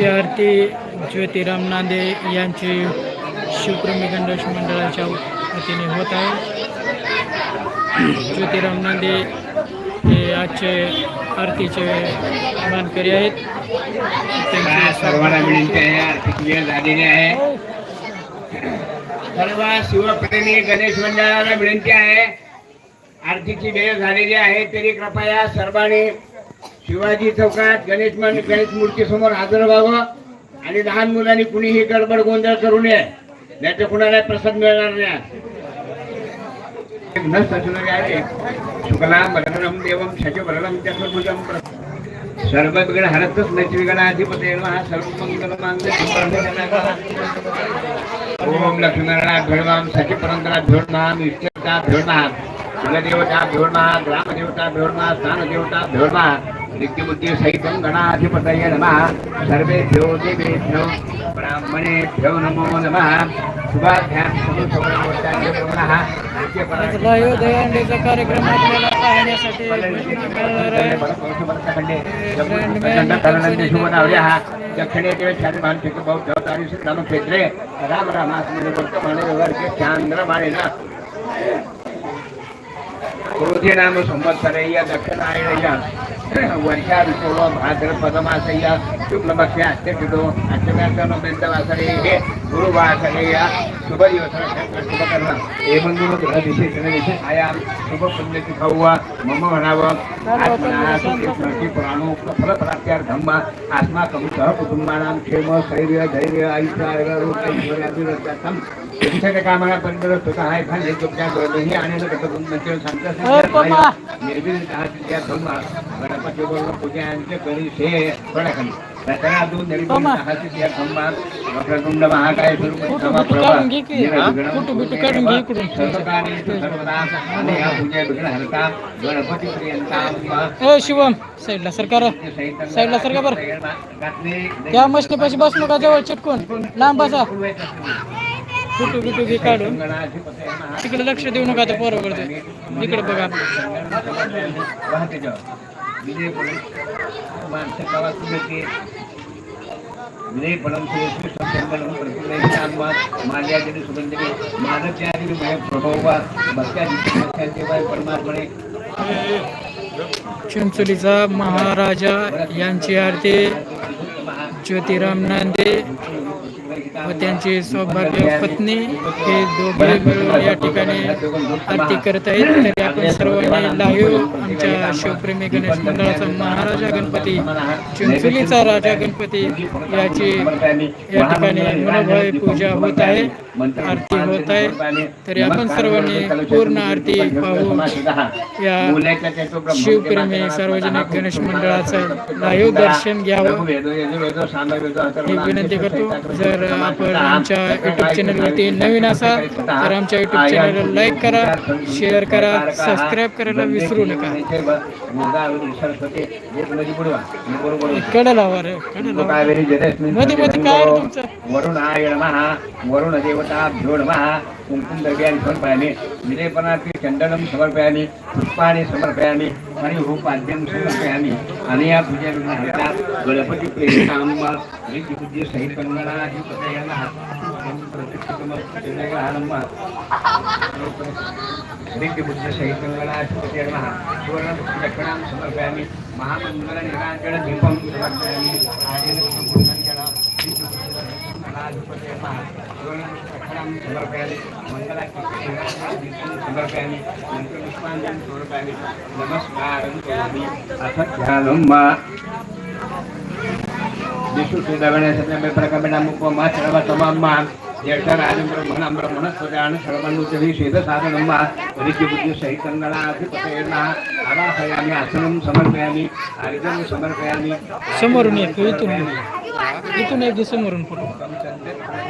यांची आरती ज्योतिराम नांदे यांची शिवप्रेमी गणेश मंडळाच्या वतीने होत आहे. ज्योतिराम नांदे हे आजचे आरतीचे मानकरी आहेत. सर्वांना विनंती आहे आर्थिक वेळ झालेली आहे. सर्व शिवप्रेमी गणेश मंडळाला विनंती आहे. आरतीची वेळ झालेली आहे तरी कृपया सर्वांनी शिवाजी चौकात गणेश गणेश मूर्ती समोर हजर व्हावं आणि लहान मुलांनी कुणीही गडबड गोंधळ करू नये नाही कुणाला प्रसाद मिळणार नाही. शुक्लां वरदं देवम शशिवरदं चतुर्भुजं प्र- सर्वविघ्न हरतच नैतिविघ्नाधिपते नमः सर्वमंगलमांगल्यं ओम लक्ष्मीनारायण भेळमाम सचिपरंतरा भेळमाम इष्टता भेळमाम कुलदेवता भेळमाम ग्रामदेवता भेळमाम स्थानदेवता भेळमाम नित्यबुद्धी सहितं गणाधिपतये नमः सर्वेभ्यो देवेभ्यो ब्राह्मणेभ्यो नमो नमः शुभाभ्यां दहीहंडीचा कार्यक्रम आपल्याला पाहण्यासाठी मिळणार आहे दक्षिणेकडे छान बौद्ध तारीख राम क्षेत्रे राम रामास्मरे भक्त माने वर्गे चांद्र मानेना क्रोधे नाम संवत्सरय्य दक्षिणायनय्य वर्षा ऋतुव વર્ષાઋષો ભાદ્રપદમાસయ్య શુક્લપક્ષાષ્ટો અષ્ટમ્યાસનો બિંદવાસરે ગુરુવાસરેય શુભયોસન શુભકર્મ એવંગુનો ગ્રહ વિશેષણ વિશેષાયા શુભ પુણ્ય સુખવ મમ ભણાવ આત્મના સુખી પુરાણો ફલ પ્રાપ્ત્યાર્થમમાં આત્મા કમ સહ કુટુંબાનામ ક્ષેમ શૈર્ય ધૈર્ય આયુષ્યાયરોગ્યમ કામના પંદર સુખાય ફલે યોગ્યા ગોરણી આનંદ કટકુંડ बरोबर ಪೂಜೆ ಅಂತ शे थोड्याखाली काढून घे की. काढून शिवम साईडला सरकार साईडला सरका बरं? त्या मशनीपाशी बस नका जवळ चिटकून? लांब बसा. कुटू बिटू घे काढून. तिकडे लक्ष देऊ नका आता पोराकडे तिकडे बघा. विनयपणं सुसंबलं प्रतिग्रहितात्मा माल्याजनी सुगंधने मानत्यादी प्रभोवा भक्त्यादी परमात्मने चिंचोलीचा महाराजा यांची आरती ज्योतिराम नांदे व त्यांची सौभाग्य पत्नी हे दोघे मिळून या ठिकाणी आरती करत आहेत. तरी आपण सर्वांनी लाईव्ह आमच्या शिवप्रेमी गणेश मंडळाचा महाराजा गणपती चिंचोलीचा राजा गणपती याची या ठिकाणी मनोभावे पूजा होत आहे आरती होत आहे. तरी आपण सर्वांनी पूर्ण आरती पाहू या शिवप्रेमी सार्वजनिक गणेश मंडळाचं लाईव्ह दर्शन घ्यावं. ही विनंती करतो. जर आपण आमच्या युट्यूब चॅनलवरती नवीन असाल तर आमच्या युट्यूब चॅनलला लाईक करा शेअर करा सबस्क्राईब करायला विसरू नका. कडे लावा रे कडे लावा मध्ये मध्ये काय रे तुमचं? वरुण आय नमः वरुण देवता भ्यो महा कुंकुम द्रव्याणि चंदनम समर्पयाने पुष्पाने समर्पयाने आणि समर्पयामि आम्ही आणि या पूजा विघ्नहर्ता गणपती प्रेरितांब ऋषिपूज्य सहित कन्नडाधिपतये नमः ऋषिपूज्य सहित कन्नडाधिपतये नमः सुवर्ण दक्षिणां समर्पयामि महामंगल निरांजन दीपं समर्पयामि आर्यन समर्पयामि समर्पयामि मंत्रपुष्पाञ्जलिं समर्पयामि नमस्कारं करोमि अथ ध्यानं मा विष्णु सुदगणेश प्रकमेण मुपमा सर्व तमाम मा ज्येष्ठ राजं ब्रह्मणां ब्रह्मणस्पदान सर्वानुचरी शेद साधनं मा ऋषिबुद्धी सहितंगणाधिपतये नमः आवाहयामि आसनं समर्पयामि अर्घ्यं समर्पयामि समोरून येतो इथून ये. इथून एक समोरून फोटो पाण्याची परंपरा तुम्हाला मुली कशी वाटायची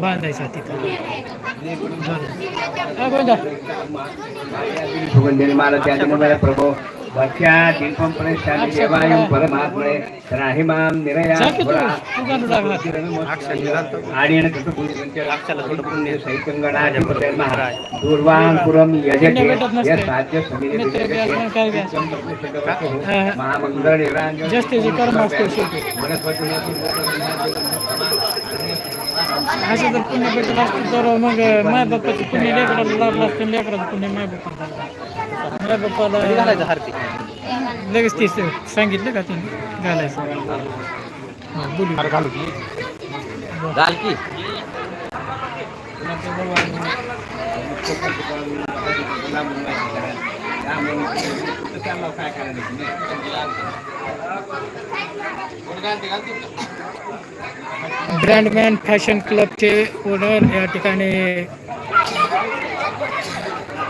बांधायचा तिथं. सुगंधिनी मालत्यादिनमय प्रभो. देवायुं परमात्मने त्राहिमां निरया सांग की तू, पुरा तू गाणं लागला. आर्यन सैतंगणाधिपते महाराज। दूर्वांकुरम यजते यसाद्य समिति मित्र बी असणार, काय बी असणार. महामंगल निरांजन। जास्तीचे कर्म असते शेवटी असं जर पुण्य भेटत असतं तर मग माय बाप्पाचं पुण्य लेकराला लागलं असतं लेकराचं पुण्य माय बाप्पा बाप्पाला लगेच ते सांगितलं का तिने घालायचं. हा, बोलू. घालू घाल की. ब्रँडमॅन फॅशन क्लबचे ओनर या ठिकाणी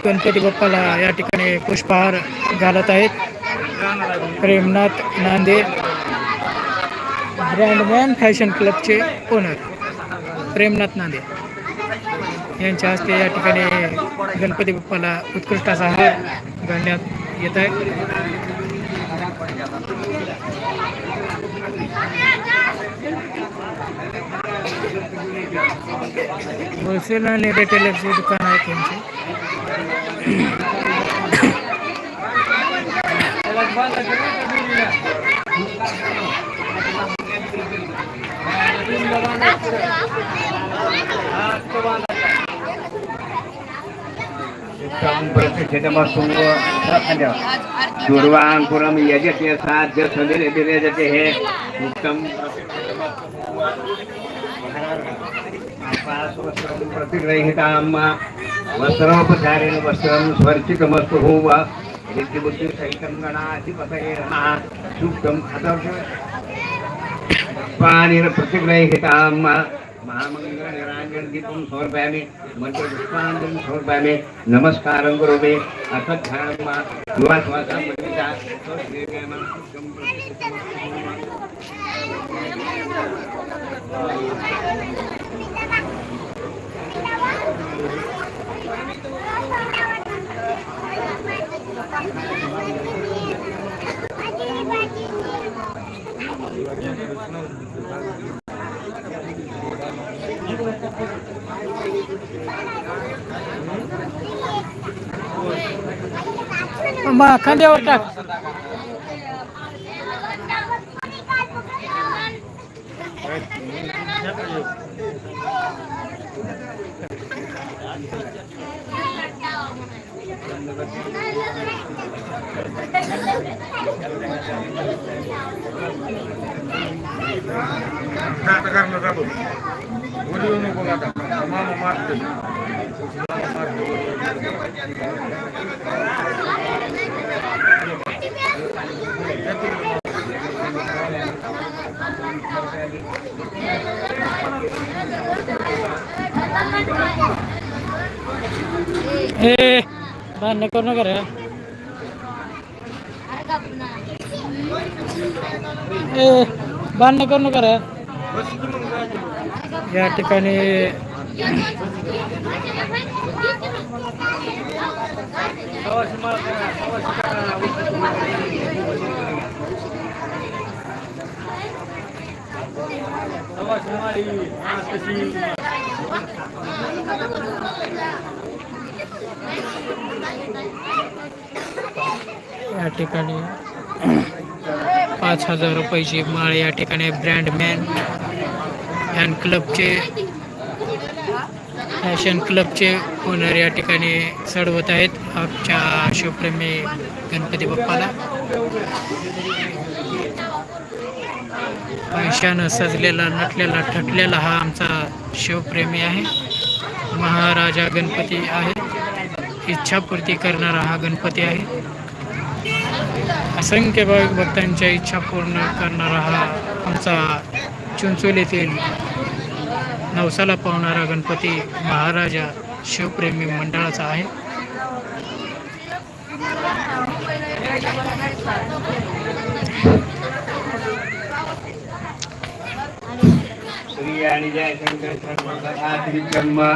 गणपती बाप्पाला या ठिकाणी पुष्पहार घालत आहेत. प्रेमनाथ नांदे ब्रँडमॅन फॅशन क्लबचे ओनर प्रेमनाथ नांदे यांच्या हस्ते या ठिकाणी गणपती बाप्पाला उत्कृष्ट असा हार घालण्यात येत आहे. होलसेल आणि रिटेलरचे दुकान आहे त्यांचे दुर्वांकुरम यजते साध्य विरेजते हे। प्रतिग्रहितां वस्त्रोपचारेण वस्त्रं स्वर्चितमस्तु होम बुद्धिसहितं गणाधिपतये नमः सूक्तम् अतः पाणिर प्रतिग्रहितां महामंगल निरांजन दीपं समर्पयामि। मंत्रपुष्पाञ्जलिं समर्पयामि। नमस्कारं करोमि। अथ ध्यानं युवाश्वासं मन्यता स्वस्तिर्गमनं मग खांद्यावर टाक हे भांडण करू नका रे. ए भांडण करू नका रे. या ठिकाणी या ठिकाणी पाच हजार रुपयाची माळ या ठिकाणी ब्रँडमॅन फॅन क्लबचे फॅशन क्लबचे ओनर या ठिकाणी चढवत आहेत. आमच्या शिवप्रेमी गणपती बाप्पाला. पैशानं सजलेला नटलेला ठटलेला हा आमचा शिवप्रेमी आहे. महाराजा गणपती आहे. इच्छापूर्ती करणारा हा गणपती आहे. असंख्य भाविक भक्तांच्या इच्छा पूर्ण करणारा हा आमचा चुंचोलीतील नवसाला पावणारा गणपती महाराजा शिवप्रेमी मंडळाचा आहे. श्री आणि जयशंकर पाठीमागे सरका जरा. अरे ओम हा.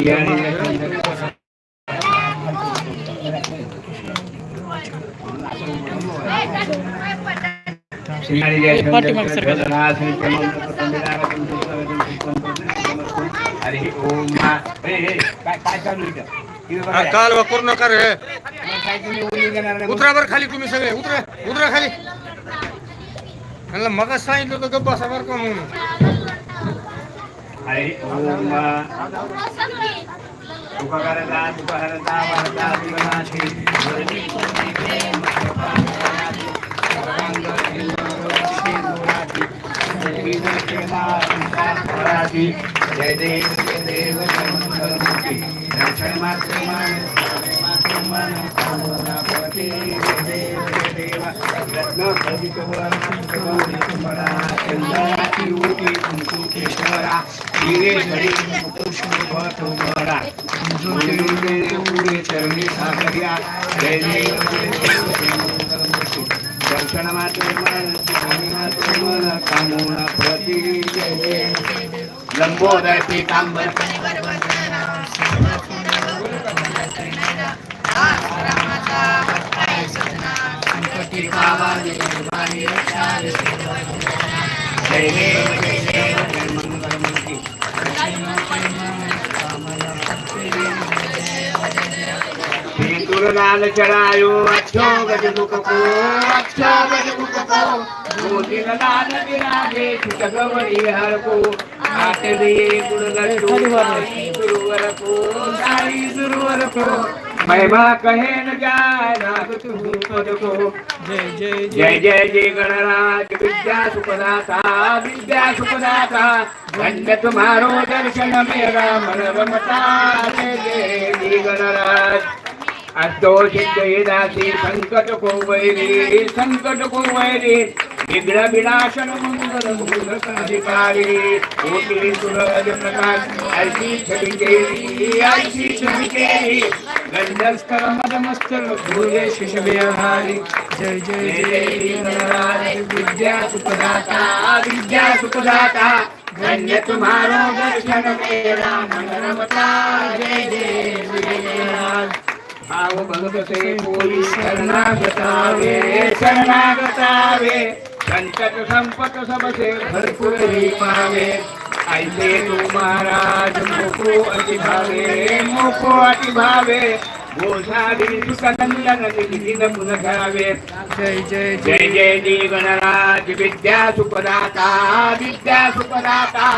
ए, ए, काय काय चालू इथं? इथं बघा. काल वा नका रे. उतरा बर खाली तुम्ही सगळे. उतरा उतरा खाली. त्यांना मग सांगितलं होतं गप्पा बसा का म्हणून. अरे ओम तुकाकारता तुकाहरता वारता की जय देव जय देव की दर्शन मात्र मन कामनापती जय देव जय देव रत्न खंडित चंद्राची उटी तुमची केशवरा हिरे घडी चरणी सागर्या जय देव जय देव दर्शन मात्र मन स्वामी मात्र मन कामोना प्रती जय देव लंबोदर पीतांबर गुरुलाल चढ़ायो अच्छो गज मुख को अच्छो गज मुख को मोती लाल विराजे छुट हर को गुरुवर को गुरुवर को. महिमा कहे न जाए नाग तू पद को. जय जय जय. जय जय गणराज विद्या सुखदाता विद्या सुखदाता. धन्य तुम्हारो दर्शन मेरा मन रमता जय जय जय गणराज. अष्टो सिद्ध दासी संकट को वैरी संकट को वैरी. నిగ్రభిలాషను గంధస్థరమదమస్తూలేషిషవ్యవహారి జయ జయ జయ విద్యా సుఖదాత విద్యా సుఖదాత ధన్య తుమారో దర్శన మేరా మనరమతా జయ జయ జయ భావ భగవతే పోయి శరణాగతావే శరణాగతావే. संकट संपत सबसे भरपूर ही पावे ऐसे तू महाराज मोको अति भावे. मोको अति भावे. गोसावी सुखनंदन दिन पुन घावे जय जय जय. जय जय गणराज विद्या सुखदाता विद्या सुखदाता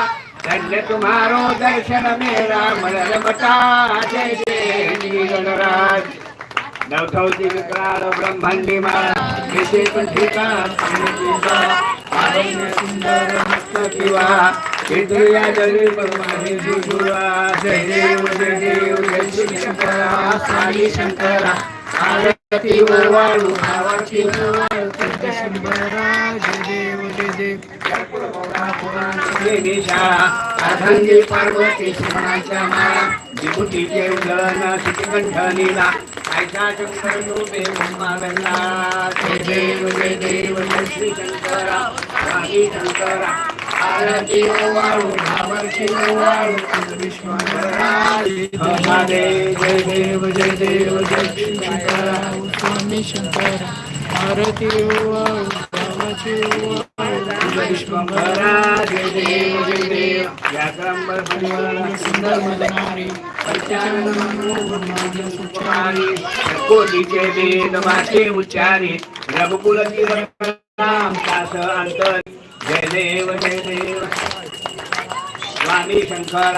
धन्य तुम्हारो दर्शन मेरा मन रमता जय जय जय गणराज नवथौती विकराल ब्रह्मांडी माळा येथे पंथिका सुंदर मस्त किवा केंद्रिया जरी परमाने जुजुरा जय देव जय देव जय श्री शंकरा साई शंकरा आरती वाळू भावाची वाळू शंभरा जय जय देव अर्धांगी पार्वती शिवणाच्या माळा विभूतीचे उदळण शितिकंठ नीला ऐसा शंकर रूपे ब्रह्मावेला जय देव जय देव जय श्री शंकरा स्वामी शंकरा आरती वाळू भावर्षी वाळू महादेव जय देव जय देव जय श्री शंकरा स्वामी शंकर आरती ओवाळू गावाची कोटीचे वेद वाचे उच्चारी रघुकुल राम दास अंतर जय देव जय देव स्वामी शंकर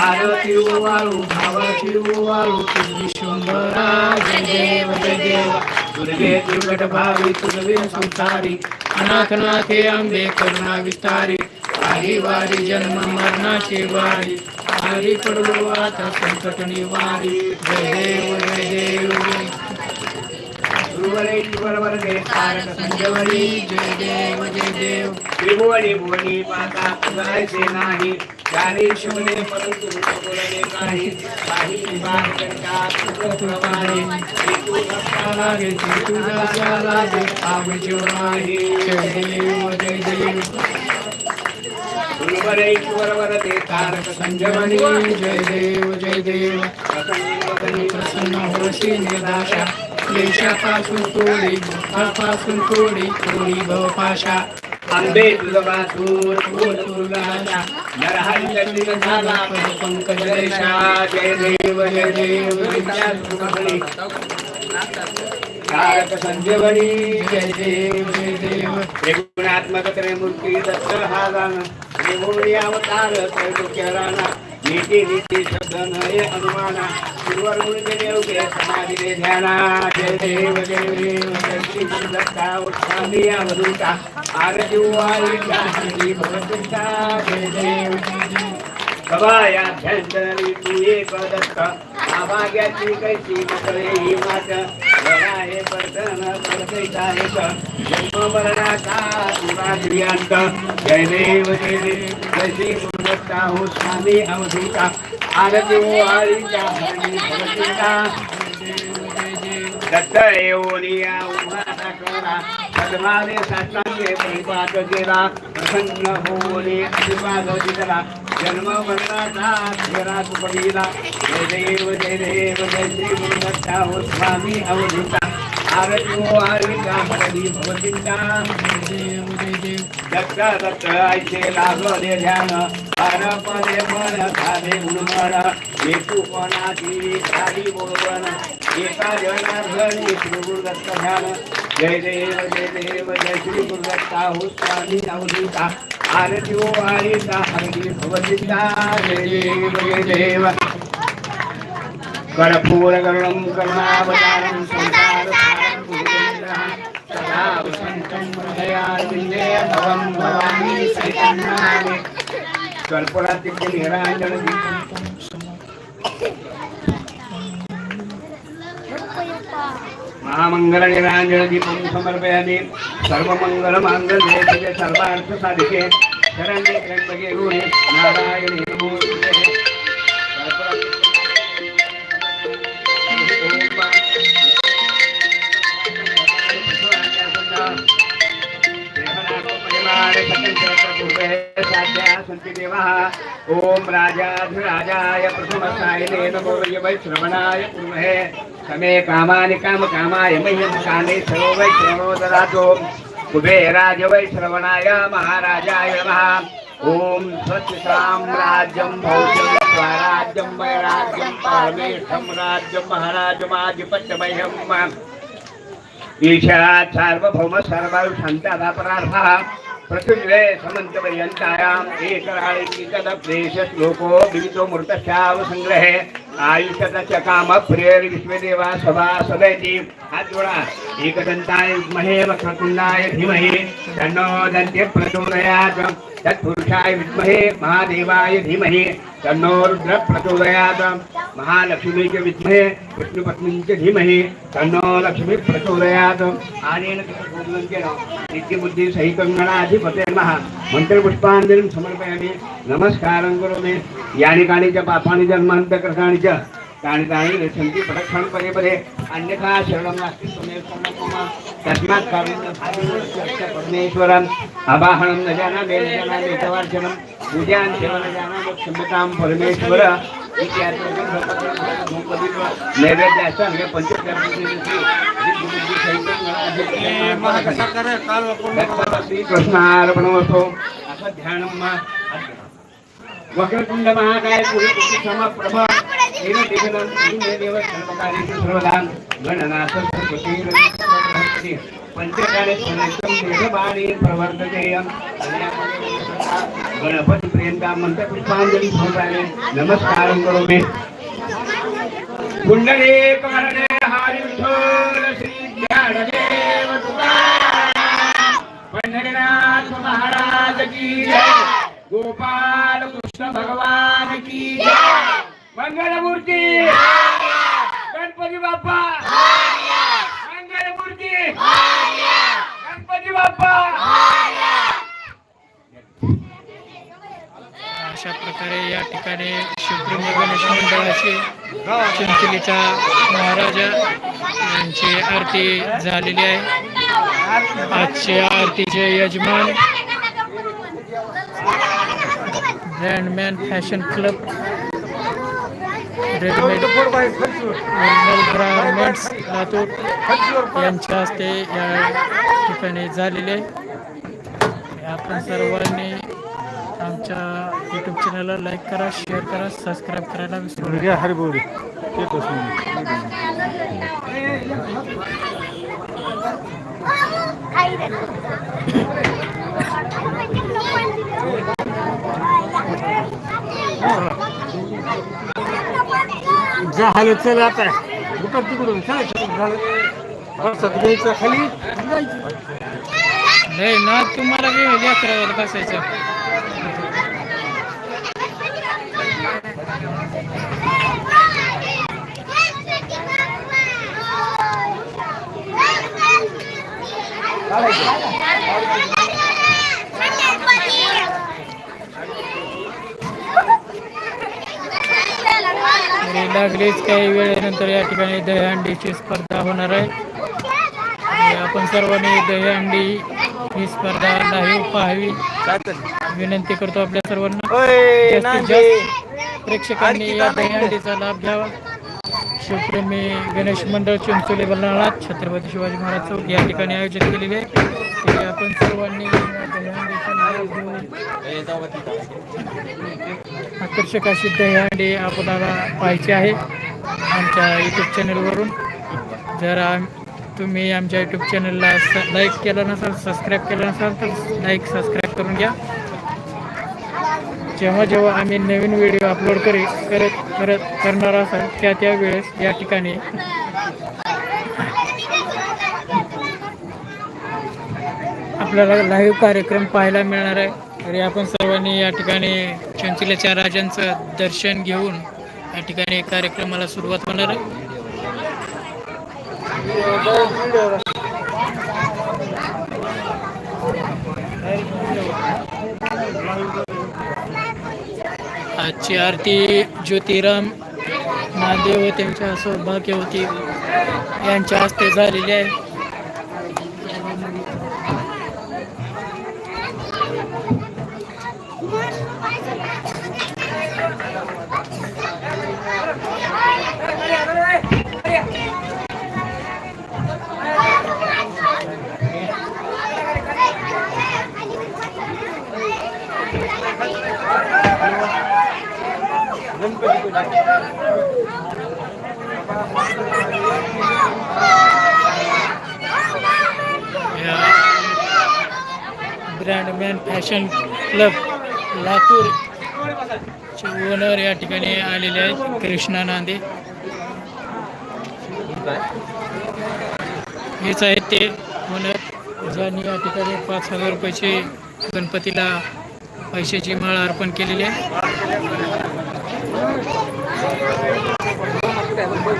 आरती वाळू भावाची वाळू विश्वंभरा जय देव जय देव. दुर्गे दुर्गट भावी तुझे संसारी अनाथ नाथे आंबे करुणा विस्तारी वारी वारी जन्म मरणाची वारी हरी पडलो आता संकट निवारी. जय देव जय देव. वरदे तारक संजवरी. जय देव जय देव. त्रिभुवनी भुवनी पाता जायचे नाही. परंतु बोलणे लागे तुझा लागे आवडीचे नाही जय देव जय देव तारक संजमणी जय देव जय देव प्रसन्न होशी तोडी तोडी तोडी भवपाशा आंबे तुझवासूर पंकज देशा जय देव जय देव तारक संजीवनी जय देव जय देव त्रिगुणात्मक त्रयमूर्ती दत्त हा गाण त्रिभुवनी अवतार त्रैलोक्यराणा नीती शब्द नये अनुमाना। गुरुवर मुळे देवगे समाधी ध्याना। जय देव जय देव जय श्री गुरु दत्ता उत्साही अवधूता आरती वारी गाठी भगवंता जय देव जय देव कवाया तू एक दत्त आभाग्याची कैसी नकळे ही मात बरा हे वर्तन परदैता एक जन्म मरणाचा तुला क्रियांत जय देव जय देव जय श्री हो स्वामी अवधूता आरती हो आळीच्या हरी भगवतीता दत्त एवनिया उभाचा करा सद्भावे साष्टांगे परिपात केला प्रसन्न होऊने आशीर्वाद दिला जन्म मरणाचा फेरा पडीला जय देव जय देव जय श्री गुरुदत्ता हो स्वामी अवधूता। आरती आरिका आरती हरी देव जय देव दत्त दत्त ऐसे लागले ध्यान। हर पदे मन गुणमन हेतू कोणाची बोलवण। एका जनार्दनी श्री गुरुदत्त ध्यान। जय देव जय देव जय श्री गुरुदत्ता हो स्वामी अवधूता। आरती हो आरिता हरी भगवतीता जय देव जय देव कर्पूर गरुडं करुणावतारं संसारसारं भुजगेन्द्रं सदा वसन्तं हृदयारविन्दे भवं भवानी सहितं नमामि महामंगल निरांजन दीपम समर्पयामि. सर्वमंगल मांगल्ये दिव्य सर्वार्थ साधिके शरण्ये त्र्यंबके गौरी नारायणी नमोस्तुते ॐ राजाधिराजाय प्रथमसायने नमो वै श्रवणाय कुर्महे. समे कामानि काम कामाय मह्यं कामे सर्व वै श्रवणो ददातु कुबेराज वै श्रवणाय महाराजाय नमः। ॐ स्वच्छ साम्राज्यं भौज्यं स्वराज्यं वैराज्यं परमेष्ठं राज्यं महाराजमाधिपत्यमह्यम् ईशात् सार्वभौम सर्वशान्तादा परार्थः पृथिव्ये समन्तपर्यन्तायाम् एकराळिकदप्रेश श्लोको विविधो मृतस्यावसङ्ग्रहे आयुषतस्य कामप्रियर विश्वदेवा सभा सदैति हात जोडा एकदन्ताय विद्महे वक्रतुण्डाय धीमहि तन्नो दन्त्य प्रचोदयात् तत्पुरुषाय विद्महे महादेवाय धीमहि तन्नो रुद्र प्रचोदयात् महालक्ष्मी च विद्महे विष्णुपत्नी च धीमहि तन्नो लक्ष्मी प्रचोदयात् आनेन कृतपूर्णञ्चन नित्यबुद्धी सहितं गणाधिपते नमः मन्त्रपुष्पाञ्जलिं समर्पयामि। नमस्कारं करोमि। यानि कानि च पापानि जन्मान्तकृतानि च तानि तानि गच्छन्ति प्रदक्षिणं पदे पदे। अन्यथा शरणं नास्ति त्वमेव शरणं तस्मात् कारुण्यभावेन परमेश्वरम् अबाहनं न जानामि न जानामि तवार्चनं पूजां सेव न जानामि क्षम्यतां परमेश्वर इति नैवेद्याचं हे मला कसा पंचकर्म करे काल वापरून श्रीकृष्णार्पणमस्तु असं ध्यानं वक्रतुंड महाकाय पुरुष समप्रभ तेन देवनं तेन देव सर्वकार्येषु सर्वदा गणनाथ सरस्वती पंचकाले सुनेतं देवबाणी प्रवर्ततेयं गणपती प्रियंका मंत्र पुष्पांजली समर्पयामि नमस्कारं करोमि. कुंडले कारणे हरी विठ्ठल श्री ज्ञानदेव पंढरीनाथ महाराज की जय. गोपाल कृष्ण भगवान की जय. मंगलमूर्ती. गणपती बाप्पा. गणपती बाप्पा! अशा प्रकारे या ठिकाणी शिवप्रेमी गणेश मंडळाचे चिंचलीचा महाराजा यांची आरती झालेली आहे. आजच्या आरतीचे यजमान Brandman Fashion Club readymade original garments Latur यांच्या हस्ते या ठिकाणी झालेले आहे आपण सर्वांनी आमच्या यूट्यूब चॅनलला लाईक करा शेअर करा सबस्क्राईब करायला विसरू नका झालं चल आता. उठत तिकडून चल. झालं बसत घ्यायचं खाली. नाही ना तुम्हाला वेळ लेकरावर बसायचं. लागलीच काही वेळेनंतर या ठिकाणी दहीहंडीची स्पर्धा होणार आहे. आपण सर्वांनी दहीहंडी ही स्पर्धा लाईव्ह पाहावी. विनंती करतो आपल्या सर्वांना. जास्तीत जास्त प्रेक्षकांनी या दहीहंडीचा लाभ घ्यावा. शिवप्रेमी गणेश मंडळ चिंचोली बल्लाळा छत्रपती शिवाजी महाराज चौक या ठिकाणी आयोजित केलेले आहे. आपण सर्वांनी आकर्षक अशी दहीहंडी आपल्याला पाहायची आहे आमच्या यूट्यूब चॅनलवरून जर आम तुम्ही आमच्या यूट्यूब चॅनलला स लाईक केलं नसाल सबस्क्राईब केलं नसाल तर लाईक सबस्क्राईब करून घ्या. जेव्हा जेव्हा आम्ही नवीन व्हिडिओ अपलोड करी करत करत करणार असाल त्या त्या वेळेस या ठिकाणी आपल्याला लाईव्ह कार्यक्रम पाहायला मिळणार आहे. तरी आपण सर्वांनी या ठिकाणी चंचलेच्या राजांचं दर्शन घेऊन या ठिकाणी कार्यक्रमाला सुरुवात होणार आहे. आजची आरती ज्योतिराम नादेव त्यांच्या सौभाग्यवती यांच्या हस्ते झालेली आहे. Brandman Fashion Club Latur. चे ओनर या ठिकाणी आलेले आहेत कृष्णा नांदे. हेच आहेत ते ओनर ज्यांनी या ठिकाणी पाच हजार रुपयाचे गणपतीला पैशाची माळ अर्पण केलेली आहे.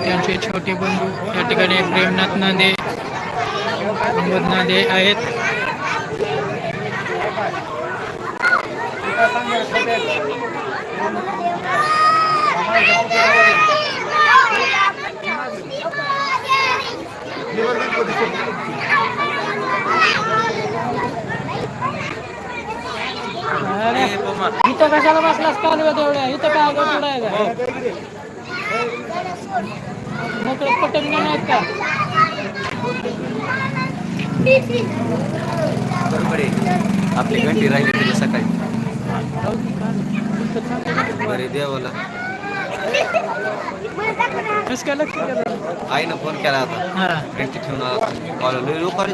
त्यांचे छोटे बंधू या ठिकाणी प्रेमनाथ नांदे प्रमोद नांदे आहेत. इथं कशाला बसलास कालव्यात एवढ्या? इथं काय गडबड आहे का मोकळे पटंग नाहीत का? बरोबर आहे. आपली घंटी राहिली तरी सकाळी. बरे देवाला. कसं काय लक्ष केलं? आईनं फोन केला होता. घंटी ठेवून आला मला लय लोक आले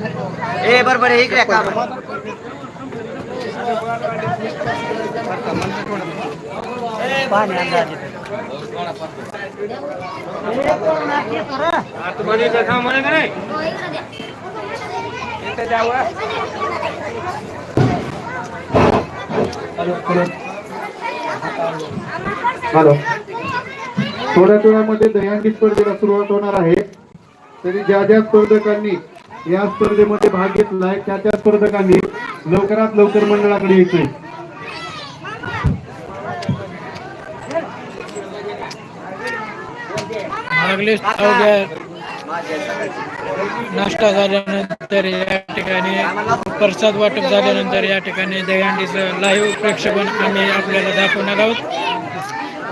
ए बरोबर इकडे का तुम्हाला इथं थांब म्हणे का नाही? इथं द्यावं हॅलो. थोड्याच वेळामध्ये दहीहंडी स्पर्धेला सुरुवात होणार आहे. तरी ज्या ज्या स्पर्धकांनी या स्पर्धेमध्ये भाग घेतलाय. त्या त्या स्पर्धकांनी लवकरात लवकर मंडळाकडे यायचंय. अवघ्या नाश्ता झाल्यानंतर या ठिकाणी प्रसाद वाटप झाल्यानंतर या ठिकाणी दहीहंडीचं लाईव्ह प्रक्षेपण आम्ही आपल्याला दाखवणार आहोत.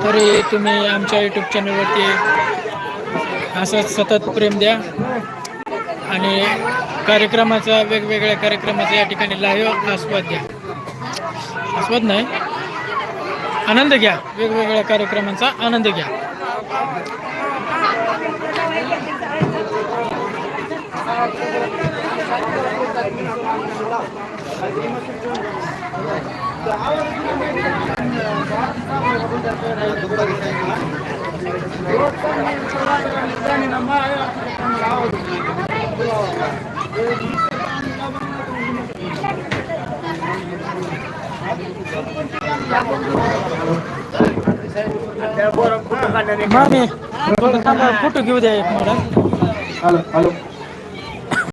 तरी तुम्ही आमच्या यूट्यूब चॅनलवरती असंच सतत प्रेम द्या. आणि कार्यक्रमाचा वेगवेगळ्या कार्यक्रमाचा या ठिकाणी लाईव्ह आस्वाद घ्या. आस्वाद नाही. आनंद घ्या. वेगवेगळ्या कार्यक्रमांचा आनंद घ्या. मामी फोटो घेऊ द्या एक मला हॅलो हॅलो